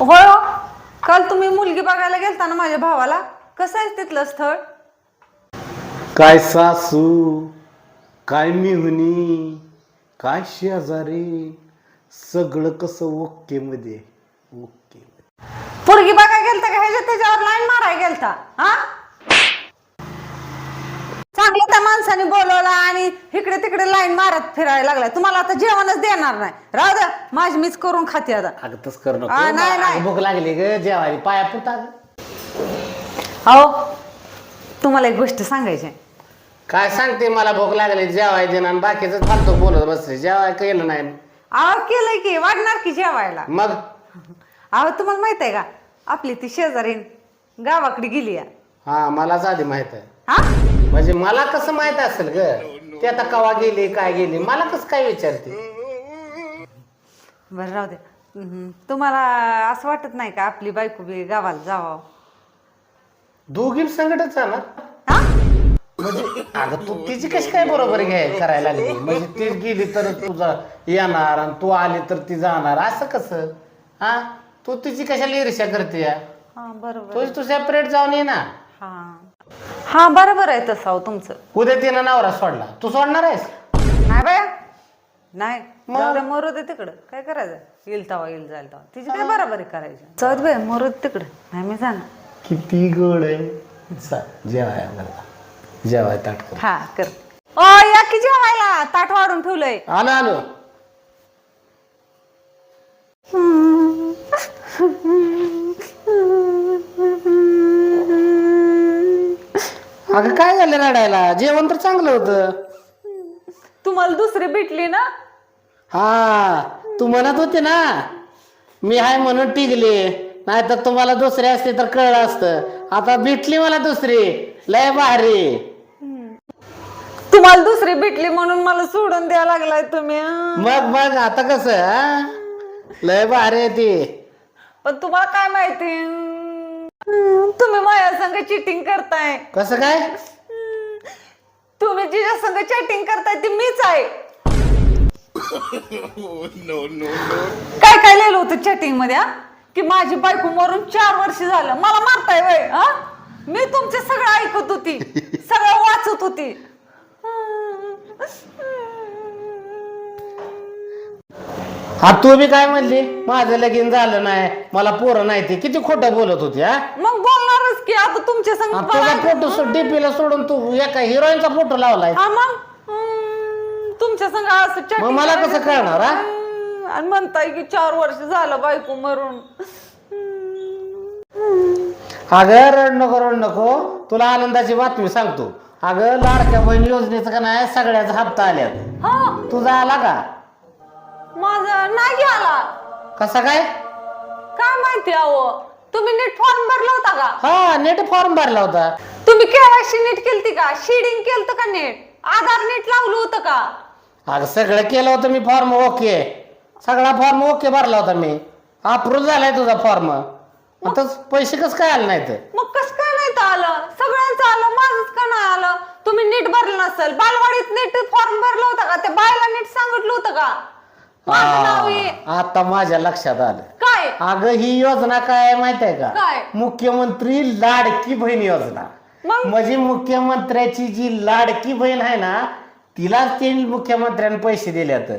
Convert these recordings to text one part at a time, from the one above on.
होय हो. काल तुम्ही मुलगी बघायला गेलता ना माझ्या भावाला? कसं आहे तिथलं स्थळ? काय सासू काय मिहुनी काय शेजारी? सगळं कसं ओके मध्ये ओके पोरगी बघायला गेलता का? ह्याच्या त्याच्यावर लाईन मारायला गेलता हा? चांगलं त्या माणसाने बोलवला आणि इकडे तिकडे लाईन मारत फिरायला लागलाय. तुम्हाला आता जेवणच देणार नाही. राहू द्या माझी मीच करून खाते आता. अगं तस कर नको. आ, नाही, मला. भूक लागली ग जेवायला. पाया पुरता अहो तुम्हाला एक गोष्ट सांगायची आहे. काय सांगते मला भूक लागली जेवाय देणं आणि बाकीचं फालतू बोलत बसले जेवाय केलं नाही अहो केलंय की वाढणार की जेवायला? मग? अहो तुम्हाला माहीत आहे का? आपली ती शेजारी गावाकडे गेली. हा मलाच आधी माहीत आहे. हा? म्हणजे मला कसं माहीत असेल ग? ते आता कवा गेली काय गेली? मला कसं काय विचारते? बरं राहू दे. हम्म. तुम्हाला असं वाटत नाही का आपली बायको बी गावाला जावं? दोघी संकटच जाणार. हा? म्हणजे अगं तू तिची कशी काय बरोबर घ्याय करायला लागली? म्हणजे ती गेली तर तुझा येणार आणि तू आली तर ती जाणार. असं कसं? हा? तू तिची कशाला ईर्ष्या करते या? हा बरोबर. तू तू सेपरेट जाऊन ये ना. हा. हा बरोबर आहे तसं अहो तुमचं. उद्या तिनं नवरा सोडला. तू सोडणार आहेस? नाही बाया. नाही मग? जाऊ दे मरू दे तिकडं. काय करायचं? येईल तवा येईल जाईल तवा तिची काय बरोबर करायची? दे बाया मरू दे तिकडं. नाही मी जाणार. किती गोड आहे. जेवाय जेवाय ताट कर हा कर. ओ या की जेवायला? ताट वाढून ठेवलंय. आलो आलो. अगं काय झालं रडायला? जेवण तर चांगलं होतं. तुम्हाला दुसरी भेटली ना? हा तू म्हणत होती ना मी आहे म्हणून टिकले. नाही तर तुम्हाला दुसरी असते तर कळलं असतं. आता भेटली मला दुसरी. लय भारी. तुम्हाला दुसरी भेटली म्हणून मला सोडून द्यायला लागलाय तुम्ही हं. मग मग आता कस लय भारी आहे ती. पण तुम्हाला काय माहिती? तुम्ही माझ्या संग चिटिंग करताय. कसं काय? तुम्ही जिच्या संग चॅटिंग करताय ती मीच आहे. काय काय लिहिलं होतं चॅटिंगमध्ये हा? की माझी बायको मरून चार वर्ष झालं. मला मारताय वय हा? मी तुमचे सगळं ऐकत होती सगळं वाचत होती. हा तू बी काय म्हणली? माझं लगीन झालं नाही मला पोरं नाही ते. किती खोटं बोलत होती हा? मग बोलणारच की आता तुमच्या संग तुझा फोटो डीपीला सोडून तू एका हिरोईनचा फोटो लावलाय. हा मग? हम्म, तुमच्या संग असं chatting मग मला करायचं. कसं कळणार, हा? हम्म, आणि म्हणताय की चार वर्ष झालं बायको मरून. अगं रड नको रड नको. तुला आनंदाची बातमी सांगतो. अगं लाडक्या बहीण योजनेचं का नाही सगळ्याचा हप्ता आल्यात. हा. तुझा आला का? माझा नाही आला. कसा काय? काय माहिती अहो तुम्ही नीट फॉर्म भरला होता का? हा नेट फॉर्म भरला होता. तुम्ही केवायसी नीट केलती का? शेडिंग केलत का नीट? आधार नीट लावलं होतं का? अगं सगळं केलं होतं मी फॉर्म ओके सगळा फॉर्म ओके भरला होता मी. अप्रूव्ह झालाय तुझा फॉर्म आता पैसे कसं काय आले नाहीत? मग कस काय नाही तर आलं? सगळ्यांचं आलं माझंच का नाही आलं? तुम्ही नीट भरलं नसेल. बालवाडीत नीट फॉर्म भरला होता का? त्या बायला नीट सांगितलं होतं का? माझं नाव आहे आ, आता माझ्या लक्षात आलं. काय? अगं ही योजना काय माहीत आहे का? काय? मुख्यमंत्री लाडकी बहीण योजना. मग? म्हणजे मुख्यमंत्र्याची जी लाडकी बहीण आहे ना तिलाच ते मुख्यमंत्र्यांनी पैसे दिल्यात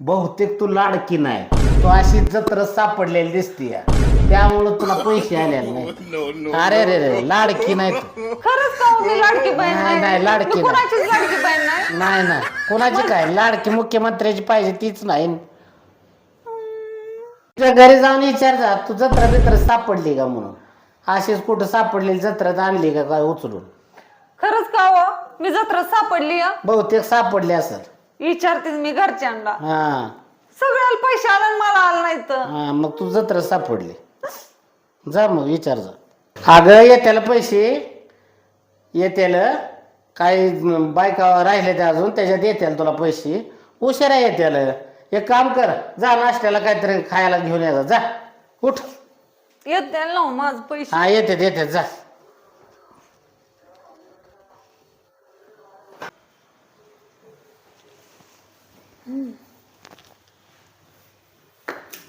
बहुतेक तू लाडकी नाही. तू अशी जत्र सापडलेली दिसतीय त्यामुळं तुला पैसे आलेले नाही. अरे रे रे लाडकी नाही तू. खरंच का हो मी लाडकी बहीण नाही, नाही, लाडकी मी नाही. कोणाचीच लाडकी बहीण नाही? नाही ना कोणाची काय? लाडकी मुख्यमंत्र्याची पाहिजे तीच नाही. तुझ्या घरी जाऊन विचार जा. तू जत्रा बित्र सापडली का म्हणून? अशीच कुठं सापडलेली जत्रात आणली का काय उचलून? खरंच का हो? मी जत्रा सापडली हं? बहुतेक सापडली असेल. विचारतेच मी घरच्यांना. हा. सगळ्याला पैसे आले आणि मला आलं नाही तर. हा मग तू जत्रा सापडली. जा मग विचार जा. अगं येत्याला पैसे. येत्याला काही बायका राहिले ते अजून त्याच्यात येत्याला तुला पैसे. उशिरा येत्याला. एक काम कर. जा नाश्त्याला काहीतरी खायला घेऊन यायचं जा. उठ. येत ना हो माझं पैसे. हा येते येते जा.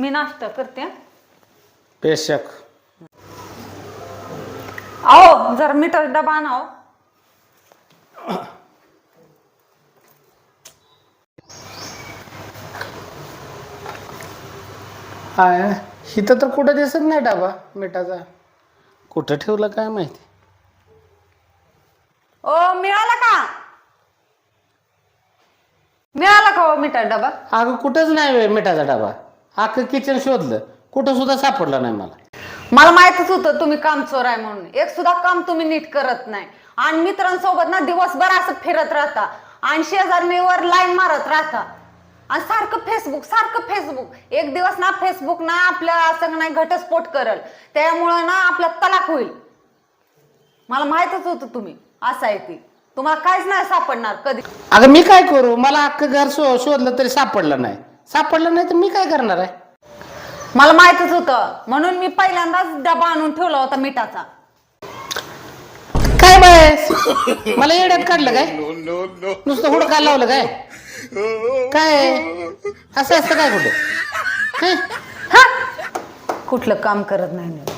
मी नाश्ता करते हं. पेशक अहो जरा मीटर डबा आणाव. हाय. इथं तर कुठं दिसत नाही डाबा मिठाचा. कुठं ठेवलं काय माहिती? ओ मिळाला का? मिळाला का हो मीटर डबा? अगं कुठंच नाही बे मिठाचा डाबा. अख्खं किचन शोधलं. कुठं सुद्धा सापडला नाही मला. मला माहितच होतं तुम्ही काम चोर आहे म्हणून. एक सुद्धा काम तुम्ही नीट करत नाही. आणि मित्रांसोबत ना दिवसभर असं फिरत राहता. आणि शेजारणीवर लाईन मारत राहता. आणि सारखं फेसबुक सारखं फेसबुक एक दिवस ना फेसबुक ना आपल्या असं नाही घटस्फोट करल. त्यामुळं ना आपला तलाक होईल. मला माहितच होतं तुम्ही. असं आहे ती. तुम्हाला काहीच नाही सापडणार कधी. अगं मी काय करू? मला अख्खं घर शो शोधलं तरी सापडलं नाही. सापडलं नाही तर मी काय करणार आहे? मला माहितच होतं. म्हणून मी पहिल्यांदाच डबा आणून ठेवला होता मिठाचा. काय बाय मला येड्यात काढलं काय? नुसतं हुडका लावलं काय? काय? असं असतं काय कुठं? हं? हा? कुठलं काम करत नाही मी.